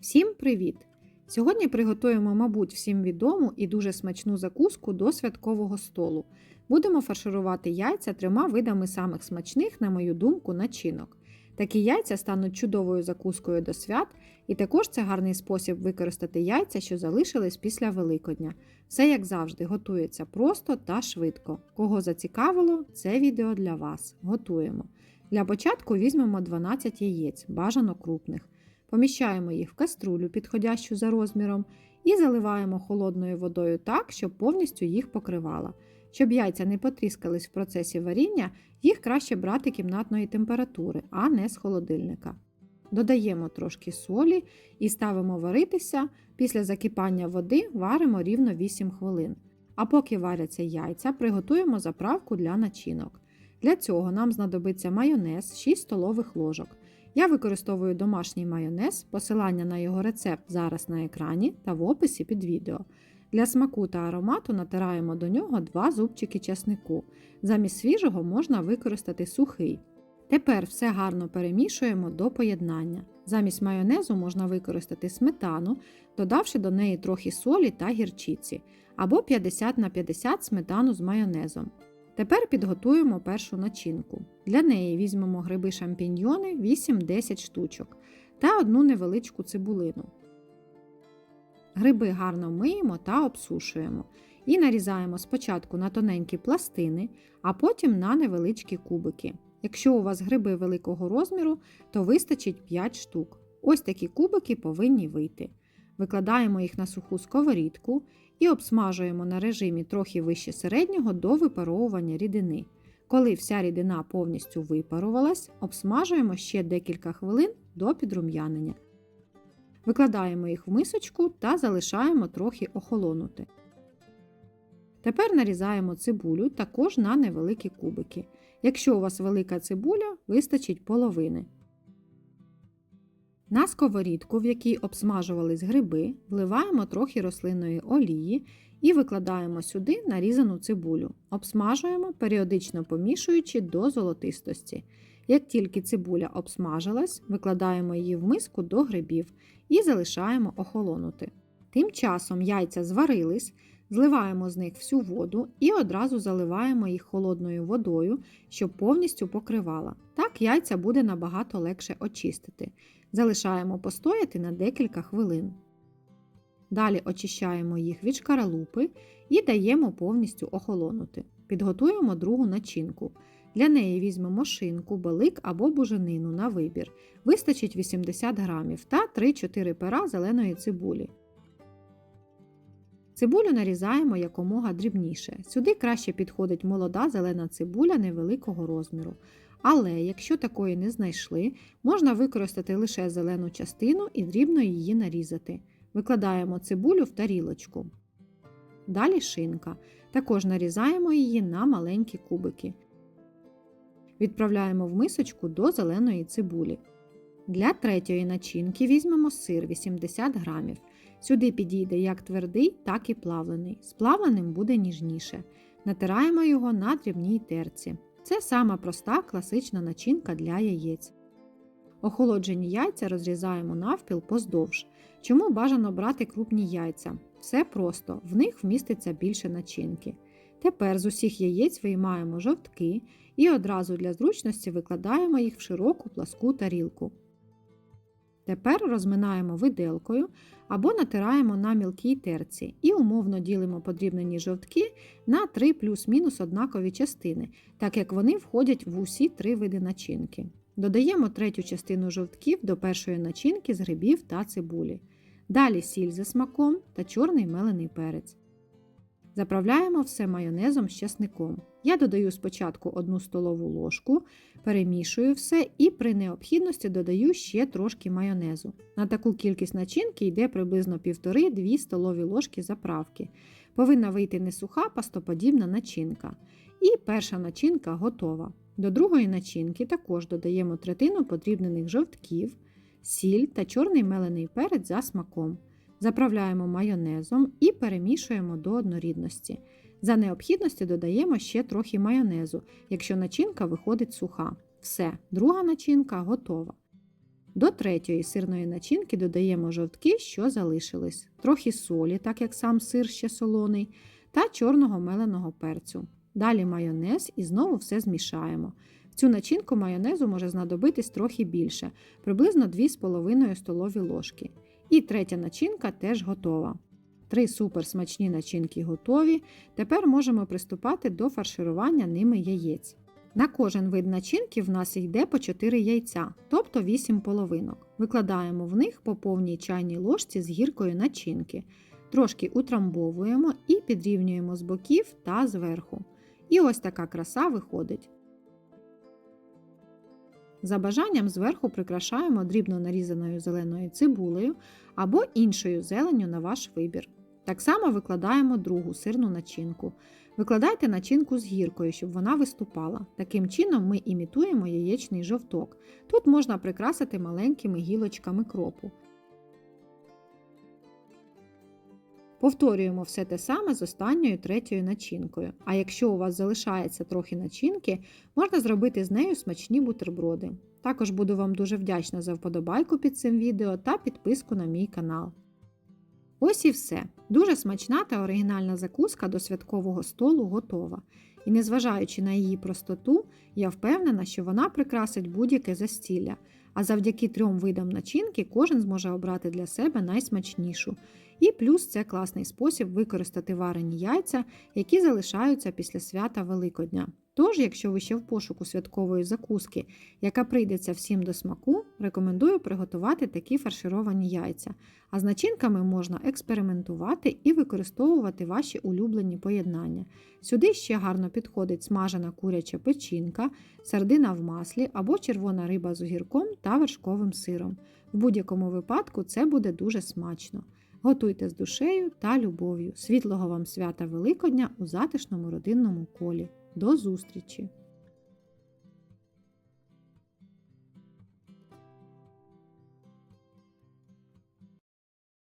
Всім привіт! Сьогодні приготуємо, мабуть, всім відому і дуже смачну закуску до святкового столу. Будемо фарширувати яйця трьома видами самих смачних, на мою думку, начинок. Такі яйця стануть чудовою закускою до свят, і також це гарний спосіб використати яйця, що залишились після Великодня. Все, як завжди, готується просто та швидко. Кого зацікавило, це відео для вас. Готуємо. Для початку візьмемо 12 яєць, бажано крупних. Поміщаємо їх в каструлю, підходящу за розміром, і заливаємо холодною водою так, щоб повністю їх покривала. Щоб яйця не потріскались в процесі варіння, їх краще брати кімнатної температури, а не з холодильника. Додаємо трошки солі і ставимо варитися. Після закипання води варимо рівно 8 хвилин. А поки варяться яйця, приготуємо заправку для начинок. Для цього нам знадобиться майонез 6 столових ложок. Я використовую домашній майонез, посилання на його рецепт зараз на екрані та в описі під відео. Для смаку та аромату натираємо до нього 2 зубчики часнику. Замість свіжого можна використати сухий. Тепер все гарно перемішуємо до поєднання. Замість майонезу можна використати сметану, додавши до неї трохи солі та гірчиці, або 50 на 50 сметану з майонезом. Тепер підготуємо першу начинку. Для неї візьмемо гриби шампіньйони 8-10 штучок та одну невеличку цибулину. Гриби гарно миємо та обсушуємо і нарізаємо спочатку на тоненькі пластини, а потім на невеличкі кубики. Якщо у вас гриби великого розміру, то вистачить 5 штук. Ось такі кубики повинні вийти. Викладаємо їх на суху сковорідку і обсмажуємо на режимі трохи вище середнього до випаровування рідини. Коли вся рідина повністю випарувалась, обсмажуємо ще декілька хвилин до підрум'янення. Викладаємо їх в мисочку та залишаємо трохи охолонути. Тепер нарізаємо цибулю також на невеликі кубики. Якщо у вас велика цибуля, вистачить половини. На сковорідку, в якій обсмажувались гриби, вливаємо трохи рослинної олії і викладаємо сюди нарізану цибулю. Обсмажуємо, періодично помішуючи до золотистості. Як тільки цибуля обсмажилась, викладаємо її в миску до грибів і залишаємо охолонути. Тим часом яйця зварились, зливаємо з них всю воду і одразу заливаємо їх холодною водою, щоб повністю покривала. Так яйця буде набагато легше очистити. Залишаємо постояти на декілька хвилин. Далі очищаємо їх від шкаралупи і даємо повністю охолонути. Підготуємо другу начинку. Для неї візьмемо шинку, балик або буженину на вибір. Вистачить 80 грамів та 3-4 пера зеленої цибулі. Цибулю нарізаємо якомога дрібніше. Сюди краще підходить молода зелена цибуля невеликого розміру. Але якщо такої не знайшли, можна використати лише зелену частину і дрібно її нарізати. Викладаємо цибулю в тарілочку. Далі шинка. Також нарізаємо її на маленькі кубики. Відправляємо в мисочку до зеленої цибулі. Для третьої начинки візьмемо сир 80 грамів. Сюди підійде як твердий, так і плавлений. З плавленим буде ніжніше. Натираємо його на дрібній терці. Це сама проста класична начинка для яєць. Охолоджені яйця розрізаємо навпіл поздовж. Чому бажано брати крупні яйця? Все просто, в них вміститься більше начинки. Тепер з усіх яєць виймаємо жовтки і одразу для зручності викладаємо їх в широку пласку тарілку. Тепер розминаємо виделкою або натираємо на мілкій терці і умовно ділимо подрібнені жовтки на 3 плюс-мінус однакові частини, так як вони входять в усі три види начинки. Додаємо третю частину жовтків до першої начинки з грибів та цибулі. Далі сіль за смаком та чорний мелений перець. Заправляємо все майонезом з часником. Я додаю спочатку 1 столову ложку, перемішую все і при необхідності додаю ще трошки майонезу. На таку кількість начинки йде приблизно 1,5-2 столові ложки заправки. Повинна вийти не суха пастоподібна начинка. І перша начинка готова. До другої начинки також додаємо третину подрібнених жовтків, сіль та чорний мелений перець за смаком. Заправляємо майонезом і перемішуємо до однорідності. За необхідності додаємо ще трохи майонезу, якщо начинка виходить суха. Все, друга начинка готова. До третьої сирної начинки додаємо жовтки, що залишились, трохи солі, так як сам сир ще солоний, та чорного меленого перцю. Далі майонез і знову все змішаємо. В цю начинку майонезу може знадобитись трохи більше, приблизно 2,5 столові ложки. І третя начинка теж готова. Три суперсмачні начинки готові. Тепер можемо приступати до фарширування ними яєць. На кожен вид начинки в нас йде по 4 яйця, тобто 8 половинок. Викладаємо в них по повній чайній ложці з гіркою начинки. Трошки утрамбовуємо і підрівнюємо з боків та зверху. І ось така краса виходить. За бажанням зверху прикрашаємо дрібно нарізаною зеленою цибулею або іншою зеленню на ваш вибір. Так само викладаємо другу сирну начинку. Викладайте начинку з гіркою, щоб вона виступала. Таким чином ми імітуємо яєчний жовток. Тут можна прикрасити маленькими гілочками кропу. Повторюємо все те саме з останньою третьою начинкою. А якщо у вас залишається трохи начинки, можна зробити з нею смачні бутерброди. Також буду вам дуже вдячна за вподобайку під цим відео та підписку на мій канал. Ось і все. Дуже смачна та оригінальна закуска до святкового столу готова. І незважаючи на її простоту, я впевнена, що вона прикрасить будь-яке застілля. А завдяки трьом видам начинки кожен зможе обрати для себе найсмачнішу. І плюс це класний спосіб використати варені яйця, які залишаються після свята Великодня. Тож, якщо ви ще в пошуку святкової закуски, яка прийдеться всім до смаку, рекомендую приготувати такі фаршировані яйця. А з начинками можна експериментувати і використовувати ваші улюблені поєднання. Сюди ще гарно підходить смажена куряча печінка, сардина в маслі або червона риба з огірком та вершковим сиром. В будь-якому випадку це буде дуже смачно. Готуйте з душею та любов'ю. Світлого вам свята Великодня у затишному родинному колі. До зустрічі!